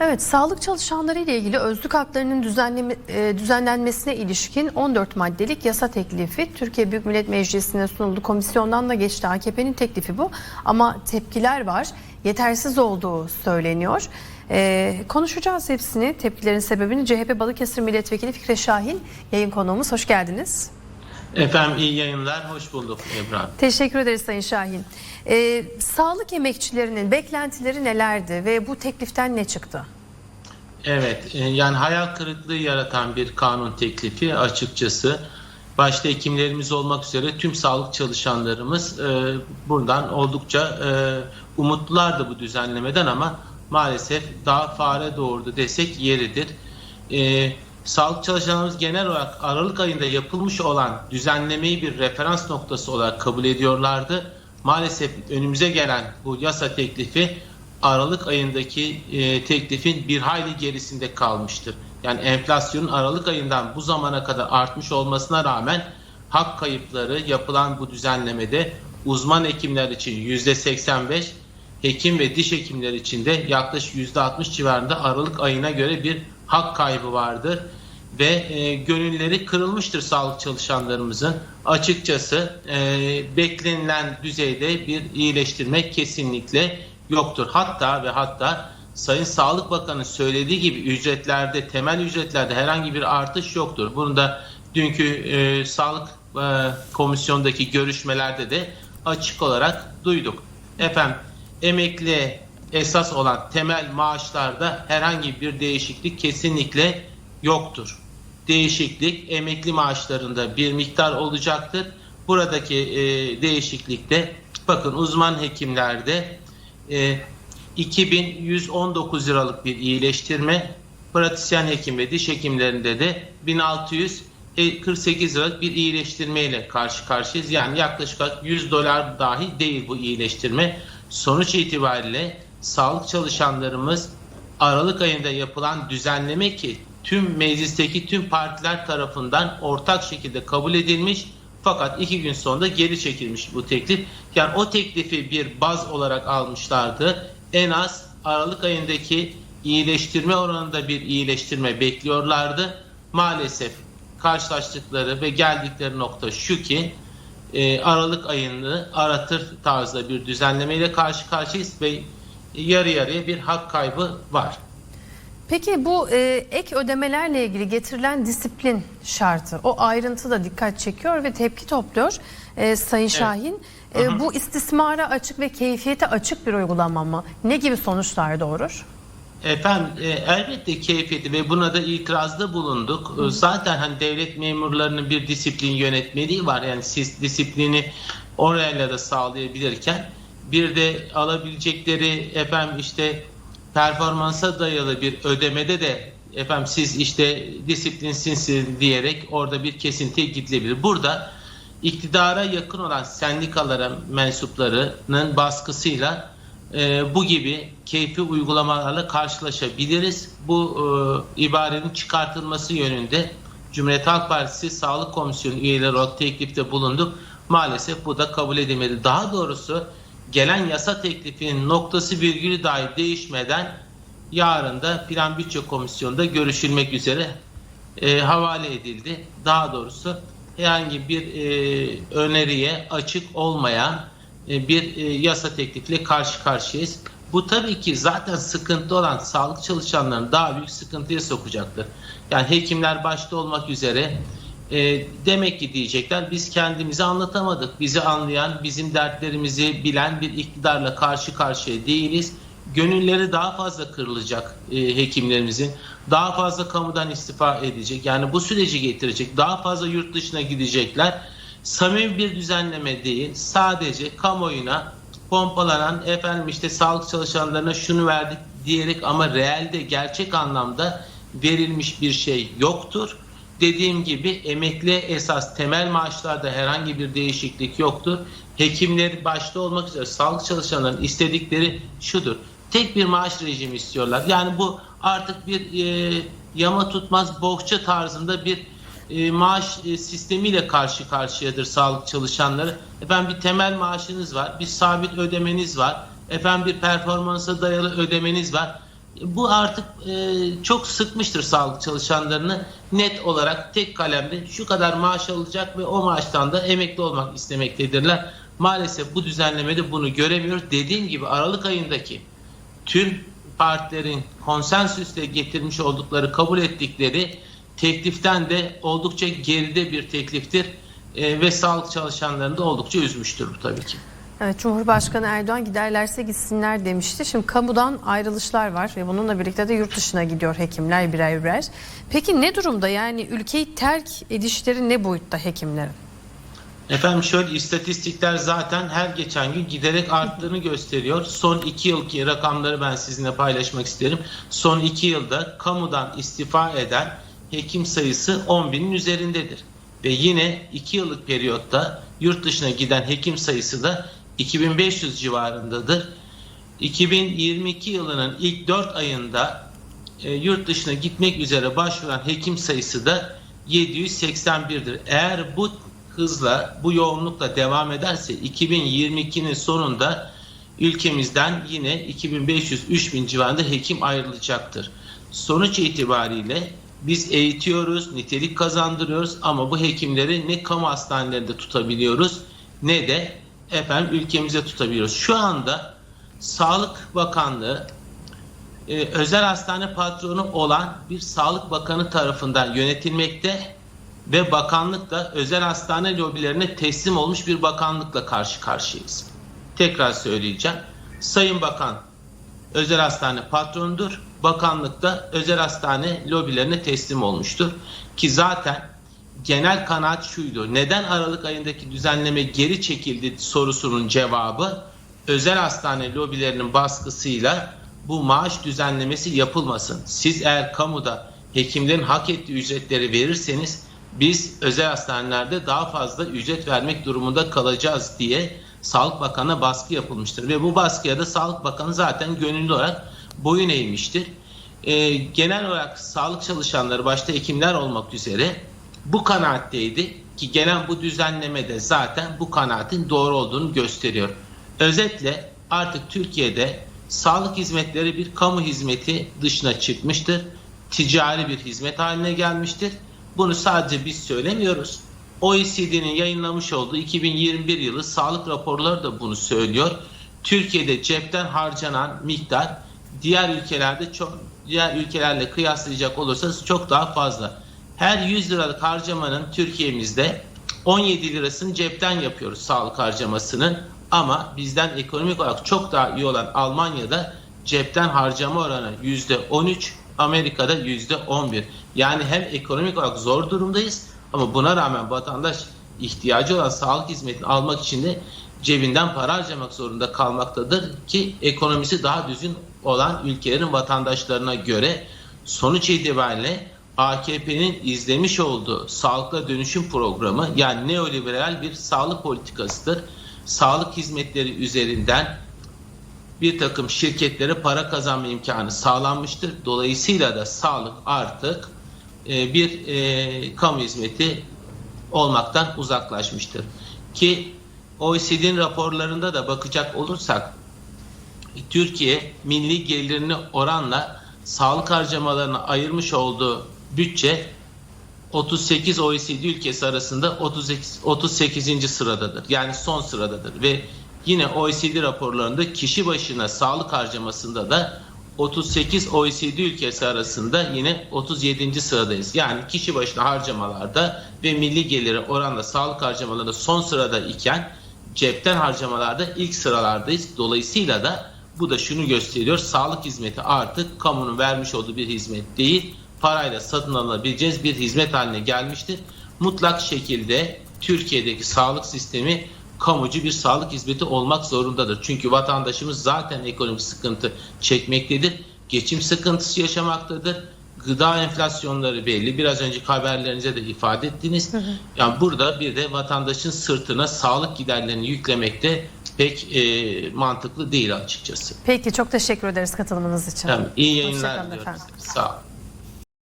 Evet, sağlık çalışanları ile ilgili özlük haklarının e, düzenlenmesine ilişkin 14 maddelik yasa teklifi Türkiye Büyük Millet Meclisi'ne sunuldu. Komisyondan da geçti. AKP'nin teklifi bu. Ama tepkiler var. Yetersiz olduğu söyleniyor. E, konuşacağız hepsini. Tepkilerin sebebini CHP Balıkesir Milletvekili Fikret Şahin yayın konuğumuz. Hoş geldiniz. Efendim iyi yayınlar, hoş bulduk Ebru. Teşekkür ederiz Sayın Şahin. E, sağlık emekçilerinin beklentileri nelerdi ve bu tekliften ne çıktı? Evet, e, yani hayal kırıklığı yaratan bir kanun teklifi açıkçası. Başta hekimlerimiz olmak üzere tüm sağlık çalışanlarımız e, buradan oldukça e, umutlulardı bu düzenlemeden ama maalesef daha fare doğurdu desek yeridir. E, sağlık çalışanlarımız genel olarak Aralık ayında yapılmış olan düzenlemeyi bir referans noktası olarak kabul ediyorlardı. Maalesef önümüze gelen bu yasa teklifi Aralık ayındaki e, teklifin bir hayli gerisinde kalmıştır. Yani enflasyonun Aralık ayından bu zamana kadar artmış olmasına rağmen hak kayıpları yapılan bu düzenlemede uzman hekimler için %85, hekim ve diş hekimler için de yaklaşık %60 civarında Aralık ayına göre bir hak kaybı vardır ve e, gönülleri kırılmıştır sağlık çalışanlarımızın. Açıkçası e, beklenilen düzeyde bir iyileştirme kesinlikle yoktur. Hatta ve hatta Sayın Sağlık Bakanı söylediği gibi ücretlerde, temel ücretlerde herhangi bir artış yoktur. Bunu da dünkü e, Sağlık e, Komisyonu'ndaki görüşmelerde de açık olarak duyduk. Efendim emekli esas olan temel maaşlarda herhangi bir değişiklik kesinlikle yoktur. Değişiklik emekli maaşlarında bir miktar olacaktır. Buradaki e, değişiklikte bakın uzman hekimlerde e, 2119 liralık bir iyileştirme, pratisyen hekim ve diş hekimlerinde de 1648 liralık bir iyileştirme ile karşı karşıyayız. Yani yaklaşık olarak 100 dolar dahi değil bu iyileştirme. Sonuç itibariyle sağlık çalışanlarımız Aralık ayında yapılan düzenleme ki tüm meclisteki tüm partiler tarafından ortak şekilde kabul edilmiş fakat iki gün sonra geri çekilmiş bu teklif. Yani o teklifi bir baz olarak almışlardı. En az Aralık ayındaki iyileştirme oranında bir iyileştirme bekliyorlardı. Maalesef karşılaştıkları ve geldikleri nokta şu ki e, Aralık ayını aratır tarzda bir düzenlemeyle karşı karşıyayız ve yarı yarıya bir hak kaybı var. Peki bu e, ek ödemelerle ilgili getirilen disiplin şartı o ayrıntı da dikkat çekiyor ve tepki topluyor e, Sayın Şahin. E, Hı hı. bu istismara açık ve keyfiyete açık bir uygulama mı? Ne gibi sonuçlar doğurur? Efendim e, elbette keyfiyeti ve buna da itirazda bulunduk. E, Zaten hani devlet memurlarının bir disiplin yönetmeliği var. Yani siz disiplini orayla da sağlayabilirken bir de alabilecekleri efendim işte performansa dayalı bir ödemede de efendim siz işte disiplinsizsiniz diyerek orada bir kesintiye gidilebilir. Burada iktidara yakın olan sendikalara mensuplarının baskısıyla e, bu gibi keyfi uygulamalarla karşılaşabiliriz. Bu e, ibarenin çıkartılması yönünde Cumhuriyet Halk Partisi Sağlık Komisyonu üyeleri olarak teklifte bulunduk. Maalesef bu da kabul edilmedi. Daha doğrusu gelen yasa teklifinin noktası virgülü dahi değişmeden yarın da Plan Bütçe Komisyonu'nda görüşülmek üzere e, havale edildi. Daha doğrusu herhangi bir e, öneriye açık olmayan e, bir e, yasa teklifiyle karşı karşıyayız. Bu tabii ki zaten sıkıntı olan sağlık çalışanlarını daha büyük sıkıntıya sokacaktır. Yani hekimler başta olmak üzere e, demek ki diyecekler biz kendimizi anlatamadık. Bizi anlayan, bizim dertlerimizi bilen bir iktidarla karşı karşıya değiliz. Gönülleri daha fazla kırılacak e, hekimlerimizin. Daha fazla kamudan istifa edecek. Yani bu süreci getirecek. Daha fazla yurt dışına gidecekler. Samimi bir düzenleme değil. Sadece kamuoyuna pompalanan efendim işte sağlık çalışanlarına şunu verdik diyerek ama realde gerçek anlamda verilmiş bir şey yoktur. Dediğim gibi emekli esas temel maaşlarda herhangi bir değişiklik yoktur. Hekimler başta olmak üzere sağlık çalışanların istedikleri şudur. Tek bir maaş rejimi istiyorlar. Yani bu artık bir e, yama tutmaz bohça tarzında bir e, maaş e, sistemiyle karşı karşıyadır sağlık çalışanları. Efendim bir temel maaşınız var, bir sabit ödemeniz var, efendim bir performansa dayalı ödemeniz var. Bu artık e, çok sıkmıştır sağlık çalışanlarını. Net olarak tek kalemde şu kadar maaş alacak ve o maaştan da emekli olmak istemektedirler. Maalesef bu düzenlemede bunu göremiyoruz. Dediğim gibi Aralık ayındaki tüm partilerin konsensüsle getirmiş oldukları, kabul ettikleri tekliften de oldukça geride bir tekliftir. E, ve sağlık çalışanlarını da oldukça üzmüştür bu tabii ki. Evet, Cumhurbaşkanı Erdoğan giderlerse gitsinler demişti. Şimdi kamudan ayrılışlar var ve bununla birlikte de yurt dışına gidiyor hekimler birer birer. Peki ne durumda yani ülkeyi terk edişleri ne boyutta hekimlerin? Efendim şöyle istatistikler zaten her geçen gün giderek arttığını gösteriyor. Son iki yılki rakamları ben sizinle paylaşmak isterim. Son iki yılda kamudan istifa eden hekim sayısı 10 binin üzerindedir. Ve yine iki yıllık periyotta yurt dışına giden hekim sayısı da 2500 civarındadır. 2022 yılının ilk 4 ayında e, yurt dışına gitmek üzere başvuran hekim sayısı da 781'dir. Eğer bu hızla, bu yoğunlukla devam ederse 2022'nin sonunda ülkemizden yine 2500-3000 civarında hekim ayrılacaktır. Sonuç itibariyle biz eğitiyoruz, nitelik kazandırıyoruz ama bu hekimleri ne kamu hastanelerinde tutabiliyoruz ne de efendim ülkemize tutabiliyoruz. Şu anda Sağlık Bakanlığı e, özel hastane patronu olan bir Sağlık Bakanı tarafından yönetilmekte ve bakanlık da özel hastane lobilerine teslim olmuş bir bakanlıkla karşı karşıyayız. Tekrar söyleyeceğim. Sayın Bakan özel hastane patronudur. Bakanlık da özel hastane lobilerine teslim olmuştur. Ki zaten genel kanaat şuydu. Neden Aralık ayındaki düzenleme geri çekildi sorusunun cevabı özel hastane lobilerinin baskısıyla bu maaş düzenlemesi yapılmasın. Siz eğer kamuda hekimlerin hak ettiği ücretleri verirseniz biz özel hastanelerde daha fazla ücret vermek durumunda kalacağız diye Sağlık Bakanı'na baskı yapılmıştır. Ve bu baskıya da Sağlık Bakanı zaten gönüllü olarak boyun eğmiştir. Ee, genel olarak sağlık çalışanları başta hekimler olmak üzere bu kanaatteydi ki gelen bu düzenlemede zaten bu kanaatin doğru olduğunu gösteriyor. Özetle artık Türkiye'de sağlık hizmetleri bir kamu hizmeti dışına çıkmıştır. Ticari bir hizmet haline gelmiştir. Bunu sadece biz söylemiyoruz. OECD'nin yayınlamış olduğu 2021 yılı sağlık raporları da bunu söylüyor. Türkiye'de cepten harcanan miktar diğer ülkelerde çok diğer ülkelerle kıyaslayacak olursanız çok daha fazla. Her 100 liralık harcamanın Türkiye'mizde 17 lirasını cepten yapıyoruz sağlık harcamasının. Ama bizden ekonomik olarak çok daha iyi olan Almanya'da cepten harcama oranı %13, Amerika'da %11. Yani hem ekonomik olarak zor durumdayız ama buna rağmen vatandaş ihtiyacı olan sağlık hizmetini almak için de cebinden para harcamak zorunda kalmaktadır ki ekonomisi daha düzgün olan ülkelerin vatandaşlarına göre sonuç itibariyle AKP'nin izlemiş olduğu sağlıkla dönüşüm programı yani neoliberal bir sağlık politikasıdır. Sağlık hizmetleri üzerinden bir takım şirketlere para kazanma imkanı sağlanmıştır. Dolayısıyla da sağlık artık e, bir e, kamu hizmeti olmaktan uzaklaşmıştır. Ki OECD'nin raporlarında da bakacak olursak Türkiye milli gelirini oranla sağlık harcamalarına ayırmış olduğu bütçe 38 OECD ülkesi arasında 38, 38. sıradadır. Yani son sıradadır ve yine OECD raporlarında kişi başına sağlık harcamasında da 38 OECD ülkesi arasında yine 37. sıradayız. Yani kişi başına harcamalarda ve milli geliri oranla sağlık harcamalarında son sırada iken cepten harcamalarda ilk sıralardayız. Dolayısıyla da bu da şunu gösteriyor. Sağlık hizmeti artık kamunun vermiş olduğu bir hizmet değil, parayla satın alınabileceğiz bir hizmet haline gelmiştir. Mutlak şekilde Türkiye'deki sağlık sistemi kamucu bir sağlık hizmeti olmak zorundadır. Çünkü vatandaşımız zaten ekonomik sıkıntı çekmektedir. Geçim sıkıntısı yaşamaktadır. Gıda enflasyonları belli. Biraz önceki haberlerinize de ifade ettiniz. Yani burada bir de vatandaşın sırtına sağlık giderlerini yüklemekte pek e, mantıklı değil açıkçası. Peki çok teşekkür ederiz katılımınız için. Tamam, iyi yayınlar diliyorum. Sağ olun.